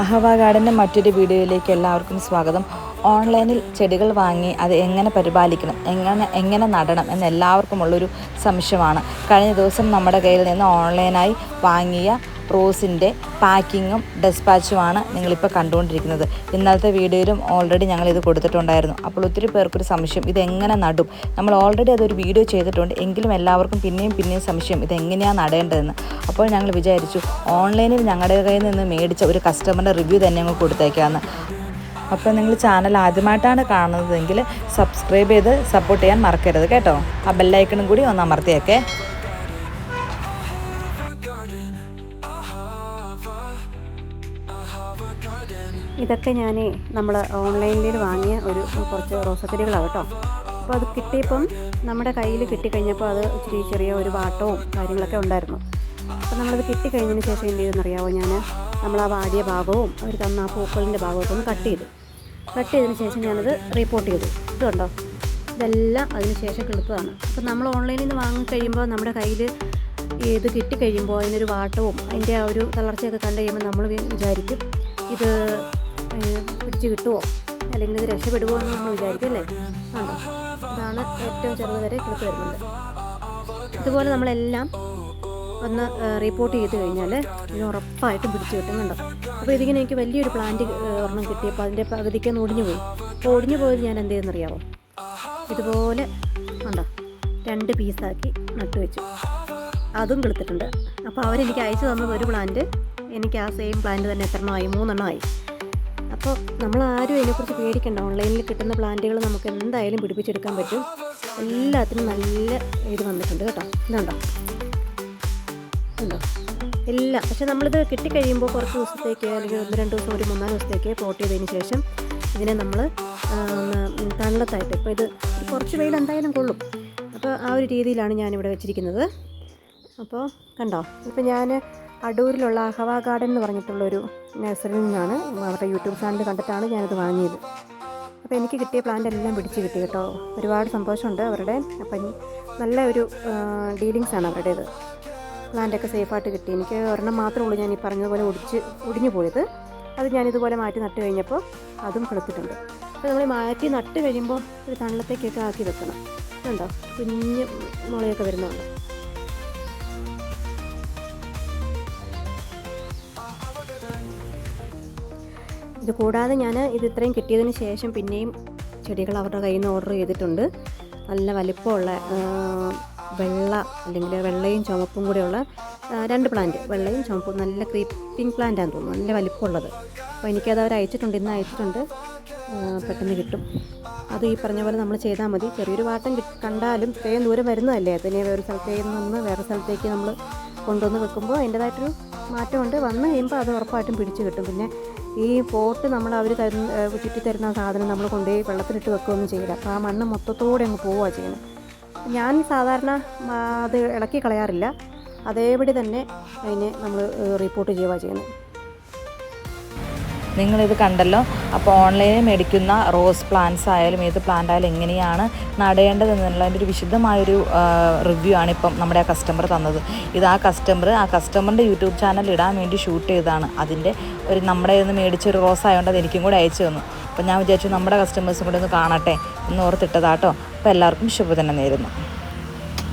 അഹവ ഗാർഡന്റെ മറ്റൊരു വീഡിയോയിലേക്ക് എല്ലാവർക്കും സ്വാഗതം. ഓൺലൈനിൽ ചെടികൾ വാങ്ങി അത് എങ്ങനെ പരിപാലിക്കണം എങ്ങനെ എങ്ങനെ നടണം എന്ന് എല്ലാവർക്കുമുള്ളൊരു സംശയമാണ്. കഴിഞ്ഞ ദിവസം നമ്മുടെ കയ്യിൽ നിന്ന് ഓൺലൈനായി വാങ്ങിയ റോസിന്റെ പാക്കിങ്ങും ഡെസ്പാച്ചുമാണ് നിങ്ങളിപ്പോൾ കണ്ടുകൊണ്ടിരിക്കുന്നത്. ഇന്നലത്തെ വീഡിയോയിലും ഓൾറെഡി ഞങ്ങൾ ഇത് കൊടുത്തിട്ടുണ്ടായിരുന്നു. അപ്പോൾ ഒത്തിരി പേർക്കൊരു സംശയം ഇത് എങ്ങനെ നടും? നമ്മൾ ഓൾറെഡി അതൊരു വീഡിയോ ചെയ്തിട്ടുണ്ട് എങ്കിലും എല്ലാവർക്കും പിന്നെയും പിന്നെയും സംശയം ഇത് എങ്ങനെയാണ് നടേണ്ടതെന്ന്. അപ്പോൾ ഞങ്ങൾ വിചാരിച്ചു ഓൺലൈനിൽ ഞങ്ങളുടെ കയ്യിൽ നിന്ന് മേടിച്ച ഒരു കസ്റ്റമറിന്റെ റിവ്യൂ തന്നെ ഞങ്ങൾ കൊടുത്തേക്കാമെന്ന് അപ്പോൾ നിങ്ങൾ ചാനൽ ആദ്യമായിട്ടാണ് കാണുന്നതെങ്കിൽ സബ്സ്ക്രൈബ് ചെയ്ത് സപ്പോർട്ട് ചെയ്യാൻ മറക്കരുത് കേട്ടോ. ആ ബെല്ലൈക്കണും കൂടി ഒന്ന് അമർത്തിയേക്കേ. ഇതൊക്കെ ഞാൻ നമ്മൾ ഓൺലൈനിൽ വാങ്ങിയ ഒരു കുറച്ച് റോസച്ചെടികളാണ് കേട്ടോ. അപ്പോൾ അത് കിട്ടിയപ്പം നമ്മുടെ കയ്യിൽ കിട്ടിക്കഴിഞ്ഞപ്പോൾ അത് ഇച്ചിരി ചെറിയ ഒരു വാട്ടവും കാര്യങ്ങളൊക്കെ ഉണ്ടായിരുന്നു. അപ്പോൾ നമ്മളത് കിട്ടിക്കഴിഞ്ഞതിന് ശേഷം എന്ത് ചെയ്തെന്നറിയാമോ ഞാൻ നമ്മൾ ആ വാടിയ ഭാഗവും അവർ തന്ന ആ പൂക്കളിന്റെ ഭാഗമൊക്കെ ഒന്ന് കട്ട് ചെയ്തു. കട്ട് ചെയ്തതിന് ശേഷം ഞാനത് റിപ്പോർട്ട് ചെയ്തു. ഇതുണ്ടോ ഇതെല്ലാം അതിന് ശേഷം കിളുത്തതാണ്. അപ്പോൾ നമ്മൾ ഓൺലൈനിൽ നിന്ന് വാങ്ങിക്കഴിയുമ്പോൾ നമ്മുടെ കയ്യിൽ ഇത് കിട്ടിക്കഴിയുമ്പോൾ അതിനൊരു വാട്ടവും അതിന്റെ ആ ഒരു തളർച്ചയൊക്കെ കണ്ടു കഴിയുമ്പോൾ നമ്മൾ വിചാരിക്കും ഇത് പിടിച്ച് കിട്ടുമോ അല്ലെങ്കിൽ ഇത് രക്ഷപ്പെടുമോ എന്ന് നമ്മൾ വിചാരിക്കും അല്ലേ ആണോ? അതാണ് ഏറ്റവും ചെറുത് വരെ കിളിപ്പ് വരുന്നത്. ഇതുപോലെ നമ്മളെല്ലാം ഒന്ന് റിപ്പോർട്ട് ചെയ്ത് കഴിഞ്ഞാൽ ഇത് ഉറപ്പായിട്ടും പിടിച്ചു കിട്ടുന്നുണ്ട്. അപ്പോൾ ഇതിങ്ങനെ എനിക്ക് വലിയൊരു പ്ലാന്റ് ഒരെണ്ണം കിട്ടിയപ്പോൾ അതിന്റെ പകുതിക്ക് ഒടിഞ്ഞു പോയി. അപ്പോൾ ഒടിഞ്ഞു പോയത് ഞാൻ എന്ത് ചെയ്യുന്നറിയാമോ ഇതുപോലെ ഉണ്ടോ രണ്ട് പീസാക്കി നട്ടു വെച്ചു. അതും കിളുത്തിട്ടുണ്ട്. അപ്പോൾ അവരെനിക്ക് അയച്ചു തന്നത് ഒരു പ്ലാന്റ് എനിക്ക് ആ സെയിം പ്ലാന്റ് തന്നെ എത്രണ്ണമായി മൂന്നെണ്ണമായി അപ്പോൾ നമ്മൾ ആരും അതിനെക്കുറിച്ച് പേടിക്കണ്ട. ഓൺലൈനിൽ കിട്ടുന്ന പ്ലാന്റുകൾ നമുക്ക് എന്തായാലും പിടിപ്പിച്ചെടുക്കാൻ പറ്റും. എല്ലാത്തിനും നല്ല ഇത് വന്നിട്ടുണ്ട് കേട്ടോ. ഇതുണ്ടോ? ഉണ്ടോ എല്ലാം. പക്ഷെ നമ്മളിത് കിട്ടിക്കഴിയുമ്പോൾ കുറച്ച് ദിവസത്തേക്ക് അല്ലെങ്കിൽ ഒന്ന് രണ്ട് ദിവസം ഒരു മൂന്നാൽ ദിവസത്തേക്ക് പ്ലോട്ട് ചെയ്തതിന് ശേഷം ഇതിനെ നമ്മൾ തണലത്തായിട്ട്. ഇപ്പോൾ ഇത് കുറച്ച് വെയിൽ എന്തായാലും കൊള്ളും. അപ്പോൾ ആ ഒരു രീതിയിലാണ് ഞാനിവിടെ വെച്ചിരിക്കുന്നത്. അപ്പോൾ കണ്ടോ? ഇപ്പോൾ ഞാൻ അടൂരിലുള്ള അഹവ ഗാർഡൻ എന്ന് പറഞ്ഞിട്ടുള്ളൊരു നഴ്സറിയിൽ നിന്നാണ് അവരുടെ യൂട്യൂബ് ചാനൽ കണ്ടിട്ടാണ് ഞാനിത് വാങ്ങിയത്. അപ്പോൾ എനിക്ക് കിട്ടിയ പ്ലാന്റ് എല്ലാം പിടിച്ച് കിട്ടി കേട്ടോ. ഒരുപാട് സന്തോഷമുണ്ട് അവരുടെ. അപ്പം നല്ല ഒരു ഡീലിങ്സ് ആണ് അവരുടേത്. പ്ലാന്റൊക്കെ സേഫായിട്ട് കിട്ടി. എനിക്ക് ഒരെണ്ണം മാത്രമേ ഉള്ളൂ ഞാൻ ഈ പറഞ്ഞതുപോലെ ഒടിച്ച് ഒടിഞ്ഞു പോയത്. അത് ഞാനിതുപോലെ മാറ്റി നട്ട് കഴിഞ്ഞപ്പോൾ അതും കൊടുത്തിട്ടുണ്ട്. അപ്പോൾ നമ്മൾ മാറ്റി നട്ട് കഴിയുമ്പോൾ ഒരു തണലത്തേക്കൊക്കെ ആക്കി വെക്കണം. കണ്ടോ? കുഞ്ഞ് മുളയൊക്കെ വരുന്നുണ്ട്. ഇത് കൂടാതെ ഞാൻ ഇത് ഇത്രയും കിട്ടിയതിന് ശേഷം പിന്നെയും ചെടികൾ അവരുടെ കയ്യിൽ നിന്ന് ഓർഡർ ചെയ്തിട്ടുണ്ട്. നല്ല വലിപ്പമുള്ള വെള്ള അല്ലെങ്കിൽ വെള്ളയും ചുമപ്പും കൂടെയുള്ള രണ്ട് പ്ലാന്റ് വെള്ളയും ചുമപ്പും നല്ല ക്രീപ്പിംഗ് പ്ലാന്റ് ആണെന്ന് തോന്നുന്നു. നല്ല വലിപ്പമുള്ളത്. അപ്പോൾ എനിക്കത് അവർ അയച്ചിട്ടുണ്ട് ഇന്ന് അയച്ചിട്ടുണ്ട്. പെട്ടെന്ന് കിട്ടും. അത് ഈ പറഞ്ഞ പോലെ നമ്മൾ ചെയ്താൽ മതി. ചെറിയൊരു വാട്ടം കണ്ടാലും ഇത്രയും ദൂരം വരുന്നതല്ലേ? അതിനെ വേറെ സ്ഥലത്തേക്ക് നിന്ന് വേറെ സ്ഥലത്തേക്ക് നമ്മൾ കൊണ്ടുവന്ന് വെക്കുമ്പോൾ അതിന്റേതായിട്ടൊരു മാറ്റമുണ്ട്. വന്ന് കഴിയുമ്പോൾ അത് ഉറപ്പായിട്ടും പിടിച്ചു കിട്ടും. പിന്നെ ഈ പോട്ട് നമ്മൾ അവർ തരുന്ന ചുറ്റി തരുന്ന സാധനം നമ്മൾ കൊണ്ടുപോയി വെള്ളത്തിലിട്ട് വെക്കുകയൊന്നും ചെയ്യില്ല. അപ്പോൾ ആ മണ്ണ് മൊത്തത്തോടെ അങ്ങ് പോവുകയാണ് ചെയ്യുന്നത്. ഞാൻ സാധാരണ അത് ഇളക്കി കളയാറില്ല. അതേപടി തന്നെ അതിനെ നമ്മൾ റിപ്പോർട്ട് ചെയ്യുക ചെയ്യുന്നത്. നിങ്ങളിത് കണ്ടല്ലോ. അപ്പോൾ ഓൺലൈനിൽ മേടിക്കുന്ന റോസ് പ്ലാന്റ്സ് ആയാലും ഏത് പ്ലാന്റ് ആയാലും എങ്ങനെയാണ് നടേണ്ടതെന്നുള്ളതിന്റെ ഒരു വിശദമായൊരു റിവ്യൂ ആണ് ഇപ്പം നമ്മുടെ ആ കസ്റ്റമർ തന്നത്. ഇത് ആ കസ്റ്റമർ ആ കസ്റ്റമറിന്റെ യൂട്യൂബ് ചാനൽ ഇടാൻ വേണ്ടി ഷൂട്ട് ചെയ്തതാണ്. അതിന്റെ ഒരു നമ്മുടെ നിന്ന് മേടിച്ച ഒരു റോസ് ആയതുകൊണ്ട് അത് എനിക്കും കൂടെ അയച്ചു തന്നു. അപ്പോൾ ഞാൻ വിചാരിച്ചു നമ്മുടെ കസ്റ്റമേഴ്സും കൂടെ ഒന്ന് കാണട്ടെ എന്ന് ഓർത്തിട്ടതാട്ടോ. അപ്പോൾ എല്ലാവർക്കും ശുഭദിനം നേരുന്നു.